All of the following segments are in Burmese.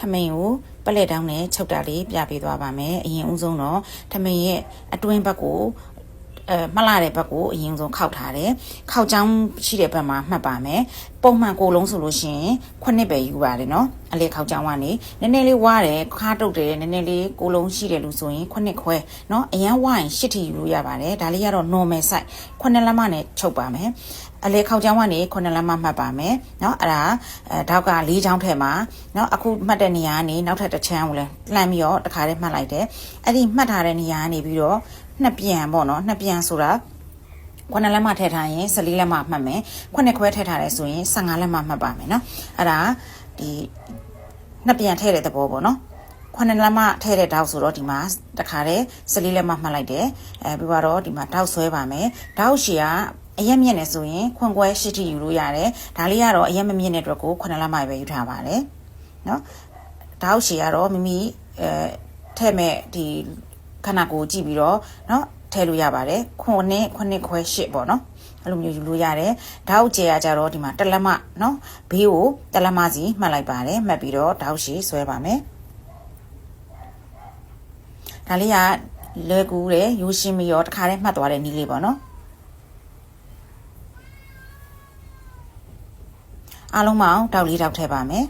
ထမိန်ကိုပလက်တောင်းနဲ့ချုပ်တာလေးပြပေးသွားပါမယ်အရင်ဦးဆုံးတော့ထမိန်ရဲ့အတွင်းဘက်ကို အဲမလာတဲ့ဘက်ကိုအရင်ဆုံးခောက်ထားတယ်ခောက်ချောင်းရှိတဲ့ဘက်မှာမှတ်ပါမယ်ပုံမှန်ကိုလုံးဆိုလို့ရှိရင်ခုနှစ်ပဲယူပါတယ်နော်အလေခောက်ချောင်းကနေနည်းနည်းလေးဝါတယ်ခါတုတ်တယ်နည်းနည်းလေးကိုလုံးရှိတယ်လို့ဆိုရင်ခုနှစ်ခွဲနော်အရန်ဝါရင်ရှစ်ထီယူလို့ရပါတယ်ဒါလေးကတော့ normal size ခုနှစ်လက်မနဲ့ချုပ်ပါမယ်အလေခောက်ချောင်းကနေခုနှစ်လက်မမှတ်ပါမယ်เนาะအဲ့ဒါအဲတောက်က၄ချောင်းထဲမှာเนาะအခုမှတ်တဲ့နေရာကနေနောက်ထပ်တစ်ချမ်းကိုလည်းလှမ်းပြီးတော့တစ်ခါတည်းမှတ်လိုက်တယ်အဲ့ဒီမှတ်ထားတဲ့နေရာကနေပြီးတော့ နှစ်ပြန်ပေါ့နော်နှစ်ပြန်ဆိုတာခုနှစ်လက်မထည့်ထားရင်14လက်မမှတ်မယ်ခုနှစ်ခွဲထည့်ထားတယ်ဆိုရင်15လက်မမှတ်ပါမယ်နော်အဲ့ဒါဒီနှစ်ပြန်ထည့်တဲ့သဘောပေါ့နော်ခုနှစ်လက်မထည့်တဲ့တောက်ဆိုတော့ဒီမှာတခါတည်း14လက်မမှတ်လိုက်တယ်အဲပြီးတော့ဒီမှာတောက်ဆွဲပါမယ်တောက်ရှည်ကအရက်မြင့်နေဆိုရင်ခွန်ကွဲရှိတိယူလို့ရတယ်ဒါလေးကတော့အရက်မမြင့်တဲ့အတွက်ကိုခုနှစ်လက်မပဲယူထားပါတယ်နော်တောက်ရှည်ကတော့မိမိအဲထဲ့မဲ့ဒီ ခဏကိုကြည့်ပြီးတော့နော်ထည့်လို့ရပါတယ်ခွန်နဲ့ခွနှစ်ခွဲရှစ်ပေါ့နော်အဲ့လိုမျိုးယူလို့ရတယ်ဓာတ်ကျေရကြတော့ဒီမှာတလက်မနော်ဘေးကိုတလက်မစီမှတ်လိုက်ပါတယ်မှတ်ပြီးတော့ဓာတ်ရှည်ဆွဲပါမယ်ဒါလေးကလွယ်ကူတယ်ရိုးရှင်းပြီးတော့တခါတည်းမှတ်သွားတဲ့နည်းလေးပေါ့နော်အားလုံးမအောင်တောက်လေးတောက်ထည့်ပါမယ်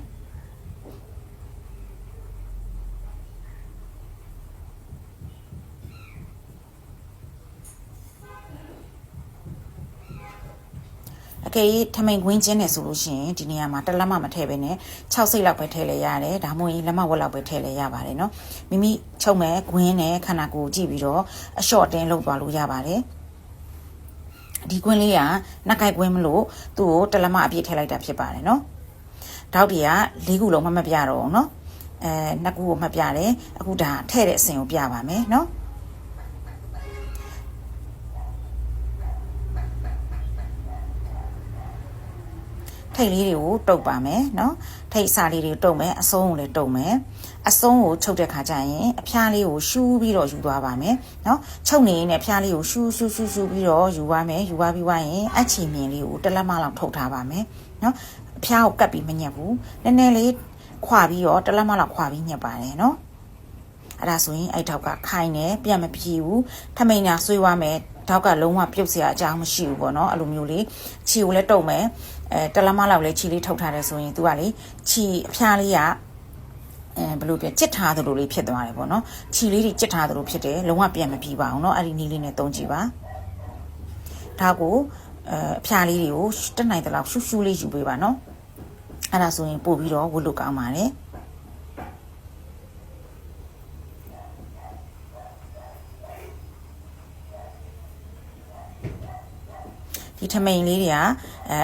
အကယ်၍ထမိန်ခွင်းချင်းနေဆိုလို့ရှိရင်ဒီနေရာမှာတစ်လက်မမထည့်ပဲနဲ့6စိတ်လောက်ပဲထည့်လဲရတယ်ဒါမှမဟုတ်ရင်လက်မဝက်လောက်ပဲထည့်လဲရပါတယ်เนาะမိမိချုပ်မဲ့ခွင်းနဲ့ခန္ဓာကိုယ်ကြည့်ပြီးတော့အလျှော့တင်းလုပ်သွားလို့ရပါတယ်ဒီကွင်းလေးကနှက်ကိုက်ကွင်းမလို့သူ့ကိုတလက်မအပြည့်ထည့်လိုက်တာဖြစ်ပါတယ်เนาะတောက်တွေက၄ခုလုံးမမပြတော့ဘူးเนาะအဲနှစ်ခုကိုမှတ်ပြတယ်အခုဒါထည့်တဲ့အစင်ကိုပြပါမယ်เนาะ ထိတ်လေးတွေကိုတုပ်ပါမယ်เนาะထိတ်အစာလေးတွေကိုတုပ်မယ်အဆုံးကိုလည်းတုပ်မယ်အဆုံးကိုချုပ်တဲ့ခါကျရင်အဖျားလေးကိုရှူးပြီးတော့ယူသွားပါမယ်เนาะချုပ်နေရင်လည်းအဖျားလေးကိုရှူးရှူးရှူးရှူးပြီးတော့ယူသွားမယ်ယူသွားပြီးွားရင်အချီမြင်လေးကိုတစ်လက်မလောက်ထုတ်ထားပါမယ်เนาะအဖျားကိုကတ်ပြီးမညက်ဘူးနည်းနည်းလေးခွာပြီးတော့တစ်လက်မလောက်ခွာပြီးညက်ပါတယ်เนาะအဲ့ဒါဆိုရင်အဲ့ထောက်ကခိုင်းတယ်ပြတ်မပြေဘူးထမိန်ညာဆွေးသွားမယ်ထောက်ကလုံးဝပြုတ်เสียအကြောင်းမရှိဘူးပေါ့เนาะအဲ့လိုမျိုးလေးခြေကိုလည်းတုံမယ် အဲတလက်မလောက်လည်းခြေလေးထုတ်ထားတယ်ဆိုရင် तू ကလေခြေအဖျားလေးကအဲဘယ်လိုပြကြစ်ထားသလိုလေးဖြစ်သွားတယ်ပေါ့နော်ခြေလေးတွေကြစ်ထားသလိုဖြစ်တယ်လုံးဝပြန်မပြေပါအောင်เนาะအဲ့ဒီနီးလေးနဲ့တုံးကြည့်ပါဒါကိုအဲအဖျားလေးတွေကိုတက်နိုင်တဲ့လောက်ရှူးရှူးလေးယူပေးပါเนาะအဲ့ဒါဆိုရင်ပို့ပြီးတော့ဝတ်လို့ကောင်းပါတယ်ဒီထမိန်လေးတွေကအဲ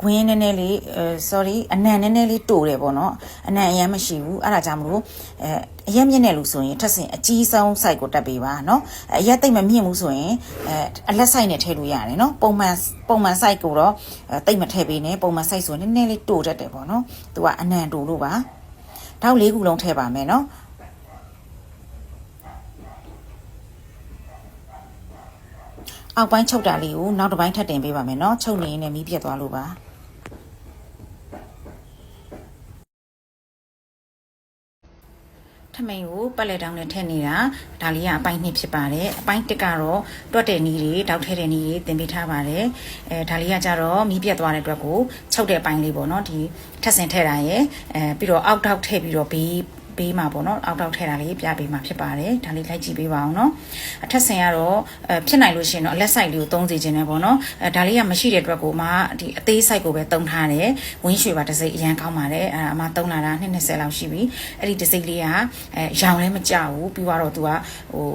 ခွင်းနည်းနည်းလေးအဲ sorry အနံနည်းနည်းလေးတိုတယ်ပေါ့နော်အနံအရင်မရှိဘူးအဲ့ဒါကြောင့်မလို့အဲအရက်မြင့်နေလို့ဆိုရင်ထက်စင်အကြီးဆုံး site ကိုတက်ပေးပါเนาะအရက်သိမ့်မမြင့်ဘူးဆိုရင်အဲအလက် site နဲ့ထည့်လို့ရတယ်เนาะပုံမှန်ပုံမှန် site ကိုတော့တိတ်မထည့်ပေးနဲ့ပုံမှန် site ဆိုရင်နည်းနည်းလေးတိုတတ်တယ်ပေါ့နော်သူကအနံတိုလို့ပါတောက်လေးခုလုံးထည့်ပါမယ်เนาะအောက်ပိုင်းချုပ်တာလေးကိုနောက်တစ်ပိုင်းထပ်တင်ပေးပါမယ်เนาะချုပ်နေရင်လည်းမီးပြတ်သွားလို့ပါ ထမိန်ကိုပက်လက်တောင်းနဲ့ထည့်နေတာဒါလေးကအပိုင်းနှစ်ဖြစ်ပါတယ်အပိုင်းတစ်ကတော့တွတ်တဲ့နီးတွေတောက်ထဲတဲ့နီးတွေတင်ပေးထားပါတယ်အဲဒါလေးကကြတော့မီးပြတ်သွားတဲ့အတွက်ကိုချုပ်တဲ့အပိုင်းလေးပေါ့နော်ဒီထက်စင်ထည့်တာရယ်အဲပြီးတော့အောက်တောက်ထည့်ပြီးတော့ဘေး ပေးမှာပေါ့နော်အောက်တောက်ထဲတာလေးပြပေးမှာဖြစ်ပါတယ်ဒါလေးလိုက်ကြည့်ပေးပါအောင်နော်အထက်ဆင်ကတော့အဲဖြစ်နိုင်လို့ရှိရင်တော့အလက်ဆိုင်လေးကိုသုံးစီခြင်းနဲ့ပေါ့နော်အဲဒါလေးကမရှိတဲ့အတွက်ကိုမှဒီအသေးဆိုင်ကိုပဲသုံးထားတယ်ဝင်းရွှေပါတစ်စိတ်အရန်ကောင်းပါတယ်အဲအမသုံးလာတာ220လောက်ရှိပြီအဲ့ဒီတစ်စိတ်လေးကအဲရောင်လည်းမကြဘူးပြီးတော့သူကဟို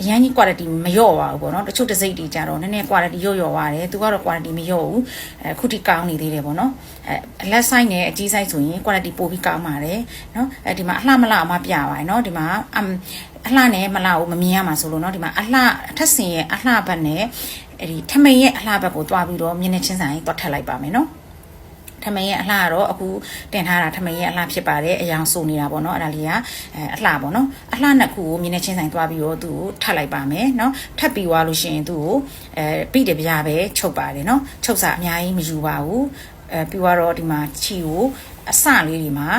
အရင်ကြီး quality မလျော့ပါဘူးပေါ့နော်တချို့တစ်စိတ်တွေကြတော့နည်းနည်း quality လျော့လျော့ပါတယ်သူကတော့ quality မလျော့ဘူးအဲခုထိကောင်းနေသေးတယ်ပေါ့နော်အဲအလက်ဆိုင်နဲ့အကြီးဆိုင်ဆိုရင် quality ပိုပြီးကောင်းပါတယ်နော်အဲဒီမှာအလှမလှအမပြပါတယ်နော်ဒီမှာအအလှနဲ့မလှကိုမမြင်ရမှာဆိုလို့နော်ဒီမှာအလှအထက်စင်ရဲ့အလှဘက်နဲ့အဲဒီထမိန်ရဲ့အလှဘက်ကိုတွားပြီးတော့မျက်နှာချင်းဆိုင်တွားထက်လိုက်ပါမယ်နော် ထမင်းရဲ့အလှကတော့အခုတင်ထားတာထမင်းရဲ့အလှဖြစ်ပါတယ်အယောင်ဆိုနေတာပေါ့နော်အဲ့ဒါလေးကအလှပေါ့နော်အလှနှစ်ခုကိုမြင်းနဲ့ချင်းဆိုင်သွားပြီးတော့သူ့ကိုထပ်လိုက်ပါမယ်နော်ထပ်ပြီးသွားလို့ရှိရင်သူ့ကိုအဲပြီးတယ်ပြပဲချုပ်ပါတယ်နော်ချုပ်စာအများကြီးမယူပါဘူးအဲပြီးတော့ဒီမှာခြီကိုအစလေးတွေမှာ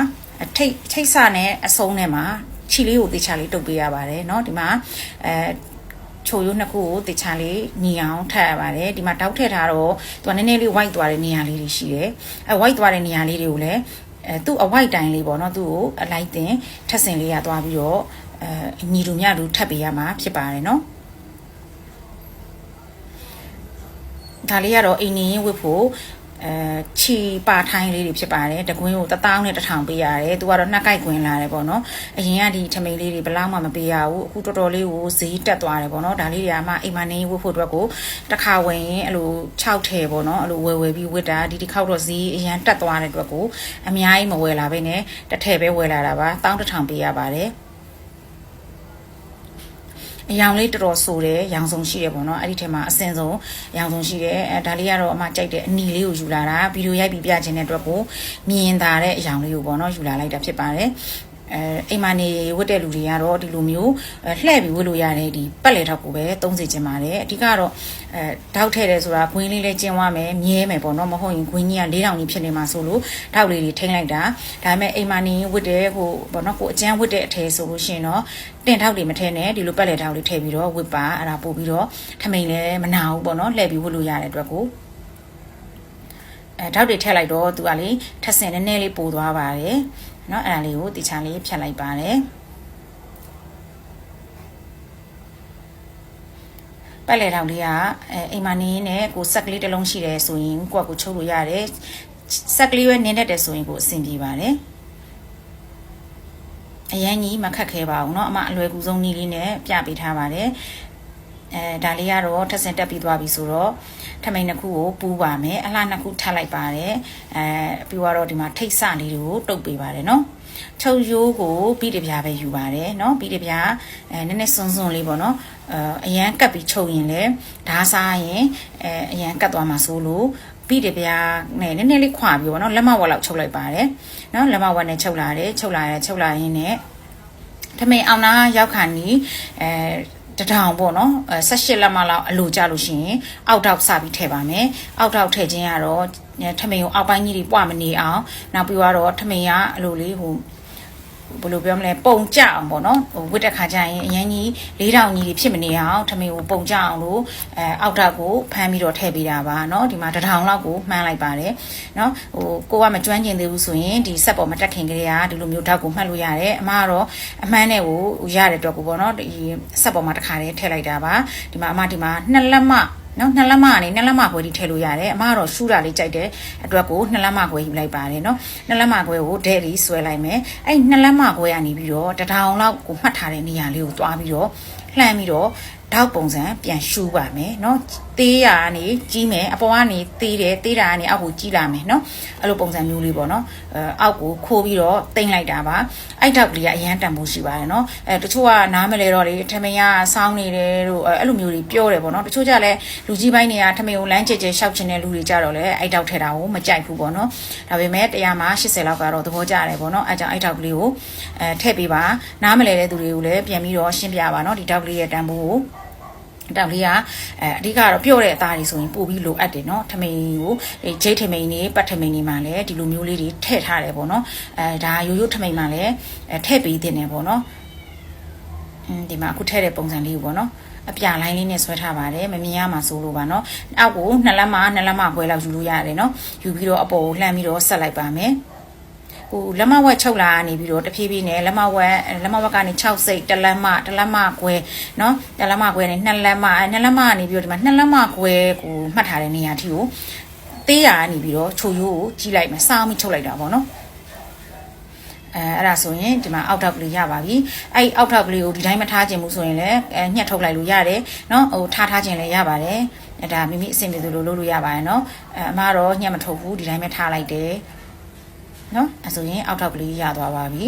အထိတ်ထိတ်ဆနဲ့အဆုံးနဲ့မှာခြေလေးကိုတေချာလေးတုပ်ပေးရပါတယ်เนาะဒီမှာအဲ ချိုရိုးနှစ်ခုကိုတခြားလေးနေအောင်ထပ်ရပါတယ်ဒီမှာတောက်ထည့်ထားတော့သူကနည်းနည်းလေး white သွားတဲ့နေရာလေးတွေရှိတယ်အဲ white သွားတဲ့နေရာလေးတွေကိုလည်းအဲသူ့အဝိုက်တိုင်းလေးပေါ့နော်သူ့ကိုအလိုက်တင်ထပ်ဆင်လေးရသွားပြီးတော့အဲညီလူမြလူထပ်ပေးရမှာဖြစ်ပါတယ်နော်ဒါလေးကတော့အိမ်နေရင်ဝတ်ဖို့ အဲချီပါထိုင်းလေးတွေဖြစ်ပါတယ်တကွင်းကို1000နဲ့1000ပေးရတယ်သူကတော့နှစ်ကိုက်ကွင်းလာတယ်ပေါ့နော်အရင်ကဒီထမိန်လေးတွေဘယ်လောက်မှမပေးရဘူးအခုတော်တော်လေးကိုဈေးတက်သွားတယ်ပေါ့နော်ဒါလေးတွေကမှအိမ်မနေဝတ်ဖို့အတွက်ကိုတစ်ခါဝင်ရင်အဲ့လို6ထည်ပေါ့နော်အဲ့လိုဝယ်ဝယ်ပြီးဝတ်တာဒီတစ်ခေါက်တော့ဈေးအရင်တက်သွားတဲ့အတွက်ကိုအများကြီးမဝယ်လာဘဲနဲ့တစ်ထည်ပဲဝယ်လာတာပါ1000ပေးရပါတယ် အယောင်လေးတော်တော်ဆိုတယ်ရောင်စုံရှိတယ်ပေါ့နော်အဲ့ဒီထဲမှာအစင်ဆုံးရောင်စုံရှိတယ်အဲဒါလေးကတော့အမကြိုက်တဲ့အနီလေးကိုယူလာတာဗီဒီယိုရိုက်ပြီးပြခြင်းတဲ့အတွက်ကိုမြင်သာတဲ့အယောင်လေးကိုပေါ့နော်ယူလာလိုက်တာဖြစ်ပါတယ် အဲအိမ်မနေဝတ်တဲ့လူတွေကတော့ဒီလိုမျိုးလှည့်ပြီးဝတ်လို့ရတယ်ဒီပက်လေထောက်ကိုပဲသုံးစီခြင်းပါတယ်အဓိကတော့အဲထောက်ထည့်တယ်ဆိုတာဂွင်းလေးလေးကျင်းသွားမယ်မြဲမယ်ပေါ့နော်မဟုတ်ရင်ဂွင်းကြီးက၄တောင်ကြီးဖြစ်နေမှာဆိုလို့ထောက်လေးတွေထိမ့်လိုက်တာဒါပေမဲ့အိမ်မနေဝတ်တဲ့ဟိုပေါ့နော်ကိုအကျန်းဝတ်တဲ့အထည်ဆိုလို့ရှိရင်တော့တင်ထောက်တွေမထဲနဲ့ဒီလိုပက်လေထောက်လေးထည့်ပြီးတော့ဝတ်ပါအဲ့ဒါပို့ပြီးတော့ထမိန်လည်းမနာဘူးပေါ့နော်လှည့်ပြီးဝတ်လို့ရတဲ့အတွက်ကို အဲထောက်တွေထည့်လိုက်တော့သူကလေထက်စင်နည်းနည်းလေးပိုသွားပါတယ်เนาะအဲ့ဒါလေးကိုတခြားလေးဖြတ်လိုက်ပါတယ်ပတ်လေတောင်လေးကအဲအိမ်မနေနဲ့ကိုဆက်ကလေးတစ်လုံးရှိတယ်ဆိုရင်ကိုကကိုချုပ်လို့ရတယ်ဆက်ကလေးပဲနင်းတတ်တယ်ဆိုရင်ကိုအဆင်ပြေပါတယ်အရန်ကြီးမခက်ခဲပါဘူးเนาะအမအလွယ်ကူဆုံးနည်းလေးနဲ့ပြပေးထားပါတယ် အဲဒါလေးကတော့ထပ်ဆင်တက်ပြီးသွားပြီဆိုတော့ထမိန်နှစ်ခုကိုပူးပါမယ်အလှနှစ်ခုထပ်လိုက်ပါတယ်အဲပြီးတော့ဒီမှာထိတ်ဆလေးတွေကိုတုပ်ပေးပါတယ်เนาะချုပ်ရိုးကိုပြီးတပြားပဲယူပါတယ်เนาะပြီးတပြားအဲနည်းနည်းစွန်းစွန်းလေးပေါ့เนาะအဲအရန်ကပ်ပြီးချုပ်ရင်လည်းဓာစားရင်အဲအရန်ကပ်သွားမှာဆိုလို့ပြီးတပြားနဲ့နည်းနည်းလေးခွာပြီးပေါ့နော်လက်မဝက်လောက်ချုပ်လိုက်ပါတယ်နော်လက်မဝက်နဲ့ချုပ်လာတယ်ချုပ်လာတယ်ချုပ်လာရင်းနဲ့ထမိန်အောင်နာရောက်ခါနီအဲ တထောင်ပေါ့နော်အဲ18လက်မလောက်အလိုကြလို့ရှိရင်အောက်ထောက်စပြီးထည့်ပါမယ်အောက်ထောက်ထည့်ခြင်းကတော့ထမိန်ကိုအောက်ပိုင်းကြီးတွေပွားမနေအောင်နောက်ပြီးတော့ထမိန်ကအလိုလေးဟို ဘယ်လိုပြောမလဲပုံကြအောင်ပေါ့နော်ဟိုဝစ်တဲ့ခါကျရင်အရန်ကြီး၄တောင်ကြီးဖြစ်မနေအောင်ထမင်းကိုပုံကြအောင်လို့အဲအောက်ဓာတ်ကိုဖမ်းပြီးတော့ထည့်ပေးတာပါနော်ဒီမှာတထောင်လောက်ကိုမှန်းလိုက်ပါတယ်နော်ဟိုကိုကမကျွမ်းကျင်သေးဘူးဆိုရင်ဒီဆက်ပေါ်မတက်ခင်ကလေးကဒီလိုမျိုးဓာတ်ကိုမှတ်လို့ရတယ်အမကတော့အမှန်းနဲ့ကိုရတဲ့အတွက်ကိုပေါ့နော်ဒီဆက်ပေါ်မှာတစ်ခါတည်းထည့်လိုက်တာပါဒီမှာအမဒီမှာနှစ်လက်မှ နော်နှစ်လက်မအနေနှစ်လက်မခွဲထိထည့်လို့ရတယ်အမကတော့ရှူတာလေးကြိုက်တဲ့အတွက်ကိုနှစ်လက်မခွဲယူလိုက်ပါတယ်နော်နှစ်လက်မခွဲကိုဒဲ့လေးဆွဲလိုက်မယ်အဲ့နှစ်လက်မခွဲကနေပြီးတော့တထောင်လောက်ကိုမှတ်ထားတဲ့နေရာလေးကိုသွားပြီးတော့လှမ်းပြီးတော့တောက်ပုံစံပြန်ရှူပါမယ်နော် သေးရာကနေကြီးမယ်အပေါ်ကနေသေးတယ်သေးတာကနေအောက်ကိုကြီးလာမယ်เนาะအဲ့လိုပုံစံမျိုးလေးပေါ့เนาะအဲအောက်ကိုခိုးပြီးတော့တင်လိုက်တာပါအဲ့ထောက်ကလေးကအရန်တန်ဖို့ရှိပါတယ်เนาะအဲတချို့ကနားမလဲတော့လေထမင်ကစောင်းနေတယ်လို့အဲ့လိုမျိုးတွေပြောတယ်ပေါ့เนาะတချို့ကြလည်းလူကြီးပိုင်းတွေကထမင်ကိုလမ်းကျကျရှောက်ချင်တဲ့လူတွေကြတော့လေအဲ့ထောက်ထဲတာကိုမကြိုက်ဘူးပေါ့เนาะဒါပေမဲ့တရားမှာ80လောက်ကတော့သဘောကျတယ်ပေါ့เนาะအဲ့ကြောင့်အဲ့ထောက်ကလေးကိုအဲထည့်ပေးပါနားမလဲတဲ့သူတွေကိုလည်းပြန်ပြီးတော့ရှင်းပြပါเนาะဒီထောက်ကလေးရဲ့တန်ဖိုးကို တောင်လေးကအဲအဓိကတော့ပြော့တဲ့အသားတွေဆိုရင်ပို့ပြီးလိုအပ်တယ်เนาะထမိန်ကိုဂျိတ်ထမိန်တွေပတ်ထမိန်တွေမှာလည်းဒီလိုမျိုးလေးတွေထည့်ထားတယ်ပေါ့เนาะအဲဒါရိုးရိုးထမိန်မှာလည်းအဲထည့်ပေးတင်တယ်ပေါ့เนาะအင်းဒီမှာအခုထည့်တဲ့ပုံစံလေးကိုပေါ့เนาะအပြလိုင်းလေးနဲ့ဆွဲထားပါတယ်မမြင်ရမှာစိုးလို့ပါเนาะအောက်ကိုနှစ်လက်မနှစ်လက်မခွဲလောက်ယူလို့ရတယ်เนาะယူပြီးတော့အပေါ်ကိုလှမ်းပြီးတော့ဆက်လိုက်ပါမယ် ဟိုလက်မဝက်ချုပ်လာနေပြီးတော့တဖြည်းဖြည်းနဲ့လက်မဝက်လက်မဝက်ကနေ6စိတ်တလက်မတလက်မခွဲเนาะတလက်မခွဲနဲ့နှစ်လက်မနှစ်လက်မကနေပြီးတော့ဒီမှာနှစ်လက်မခွဲကိုမှတ်ထားတဲ့နေရာထိကိုသေးရကနေပြီးတော့ချိုရိုးကိုကြီးလိုက်မယ်စောင်းပြီးချုပ်လိုက်တာပေါ့เนาะအဲအဲ့ဒါဆိုရင်ဒီမှာအောက်ထောက်ကလေးရပါပြီအဲ့အောက်ထောက်ကလေးကိုဒီတိုင်းမထားခြင်းဘူးဆိုရင်လည်းအဲညှက်ထုတ်လိုက်လို့ရတယ်เนาะဟိုထားထားခြင်းလည်းရပါတယ်အဲဒါမိမိအဆင်ပြေသလိုလုပ်လို့ရပါတယ်เนาะအဲအမကတော့ညှက်မထုတ်ဘူးဒီတိုင်းပဲထားလိုက်တယ် နော်အဲဆိုရင်အောက်ထောက်ကလေးရသွားပါပြီ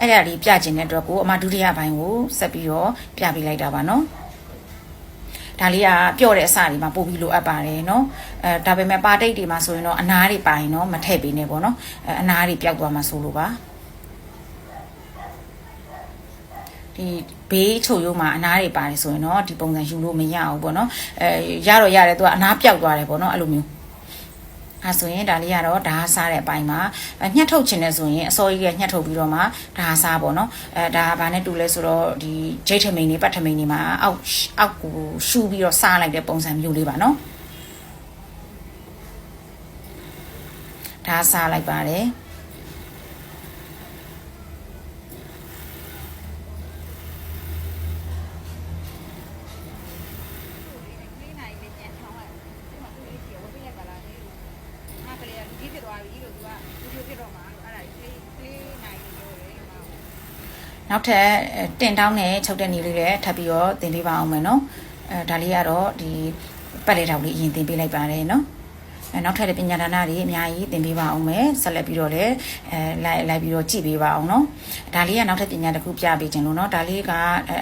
အဲ့ဒါလေးပြကျင်တဲ့အတွက်ကိုအမဒုတိယပိုင်းကိုဆက်ပြီးတော့ပြပေးလိုက်တာပါနော်ဒါလေးကပြော့တဲ့အစတွေမှာပို့ပြီးလိုအပ်ပါတယ်เนาะအဲဒါပေမဲ့ပါတိတ်တွေမှာဆိုရင်တော့အနားတွေပိုင်เนาะမထည့်ပေးနဲ့ပေါ့เนาะအဲအနားတွေပျောက်သွားမှာဆိုလို့ပါဒီဘေးချိုရိုးမှာအနားတွေပါတယ်ဆိုရင်တော့ဒီပုံစံယူလို့မရဘူးပေါ့เนาะအဲရတော့ရတယ်သူကအနားပျောက်သွားတယ်ပေါ့เนาะအဲ့လိုမျိုး အဲဆိုရင်ဒါလေးကတော့ဓာစားတဲ့အပိုင်းမှာအဲညှက်ထုတ်ခြင်းနဲ့ဆိုရင်အစောကြီးကညှက်ထုတ်ပြီးတော့မှဓာစားပေါ့နော်အဲဒါကဘာနဲ့တူလဲဆိုတော့ဒီဂျိတ်ထမိန်တွေပတ်ထမိန်တွေမှာအောက်အောက်ကိုရှူပြီးတော့စားလိုက်တဲ့ပုံစံမျိုးလေးပါနော်ဓာစားလိုက်ပါတယ် လေးနိုင်လေးပြန်ထောင်းလိုက်ဒီမှာသူ့လေးချီဝတ်ပြလိုက်ပါလားလေငါကလေးကလူကြီးဖြစ်သွားပြီလို့သူကလူကြီးဖြစ်တော့မှာအဲ့ဒါလေးလေးနိုင်လေးပြောတယ်ဒီမှာ နောက်ထပ်အဲတင်တောင်းနဲ့ချုပ်တဲ့နည်းလေးလည်းထပ်ပြီးတော့သင်ပေးပါအောင်မယ်နော်အဲဒါလေးကတော့ဒီပတ်လေတောက်လေးအရင်သင်ပေးလိုက်ပါတယ်နော်အဲနောက်ထပ်တဲ့ပညာဒါနတွေအများကြီးသင်ပေးပါအောင်မယ်ဆက်လက်ပြီးတော့လည်းအဲလိုက်လိုက်ပြီးတော့ကြည့်ပေးပါအောင်နော်ဒါလေးကနောက်ထပ်ပညာတစ်ခုပြပေးခြင်းလို့နော်ဒါလေးကအဲ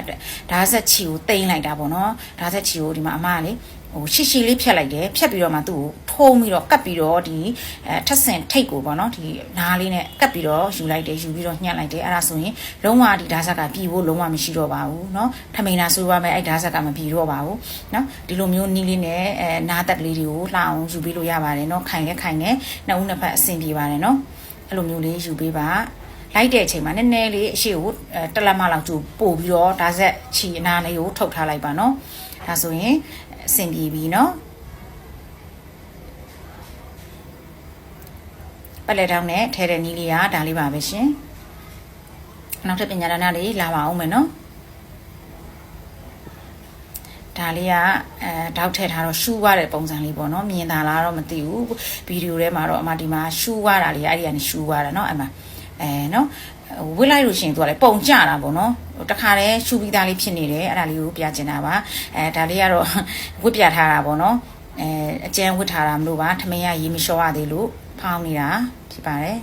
ဓာတ်ဆက်ချီကိုတိမ့်လိုက်တာပေါ့နော်ဓာတ်ဆက်ချီကိုဒီမှာအမကလေ ဟိုရှီရှီလေးဖြတ်လိုက်တယ်ဖြတ်ပြီးတော့မှသူ့ကိုထုံးပြီးတော့ကတ်ပြီးတော့ဒီအဲထက်ဆင်ထိတ်ကိုပေါ့နော်ဒီနားလေးနဲ့ကတ်ပြီးတော့ယူလိုက်တယ်ယူပြီးတော့ညှက်လိုက်တယ်အဲ့ဒါဆိုရင်လုံးဝဒီဓာတ်ဆက်ကပြည်ဖို့လုံးဝမရှိတော့ပါဘူးเนาะထမိန်နာဆိုပါမယ်အဲ့ဓာတ်ဆက်ကမပြည်တော့ပါဘူးเนาะဒီလိုမျိုးနီးလေးနဲ့အဲနားတက်ကလေးတွေကိုလှအောင်ယူပေးလို့ရပါတယ်เนาะခိုင်လဲခိုင်နေနှစ်ဦးနှစ်ဖက်အဆင်ပြေပါတယ်เนาะအဲ့လိုမျိုးလေးယူပေးပါလိုက်တဲ့အချိန်မှာနည်းနည်းလေးအရှိကိုအဲတစ်လက်မလောက်ကျပို့ပြီးတော့ဓာတ်ဆက်ချီအနာလေးကိုထုတ်ထားလိုက်ပါเนาะဒါဆိုရင် အဆင်ပြေပြီเนาะ ပလက်တောင်းနဲ့ထဲတဲ့နီးလေးကဒါလေးပါပဲရှင်နောက်ထပ်ပညာဒါနလေးလာပါအောင်မယ်နော်ဒါလေးကအဲတောက်ထည့်ထားတော့ရှူးသွားတဲ့ပုံစံလေးပေါ့နော်မြင်တာလားတော့မသိဘူးဗီဒီယိုထဲမှာတော့အမဒီမှာရှူးသွားတာလေးအဲ့ဒီကနေရှူးသွားတာเนาะအမ အဲနော်ဝစ်လိုက်လို့ရှိရင်သူကလည်းပုံကြတာပေါ့နော်တခါတည်းရှူပြီးသားလေးဖြစ်နေတယ်အဲ့ဒါလေးကိုပြချင်တာပါအဲဒါလေးကတော့ဝစ်ပြထားတာပေါ့နော်အဲအကျန်းဝစ်ထားတာမလို့ပါထမင်းရရေမလျှော်ရသေးလို့ဖောင်းနေတာဖြစ်ပါတယ်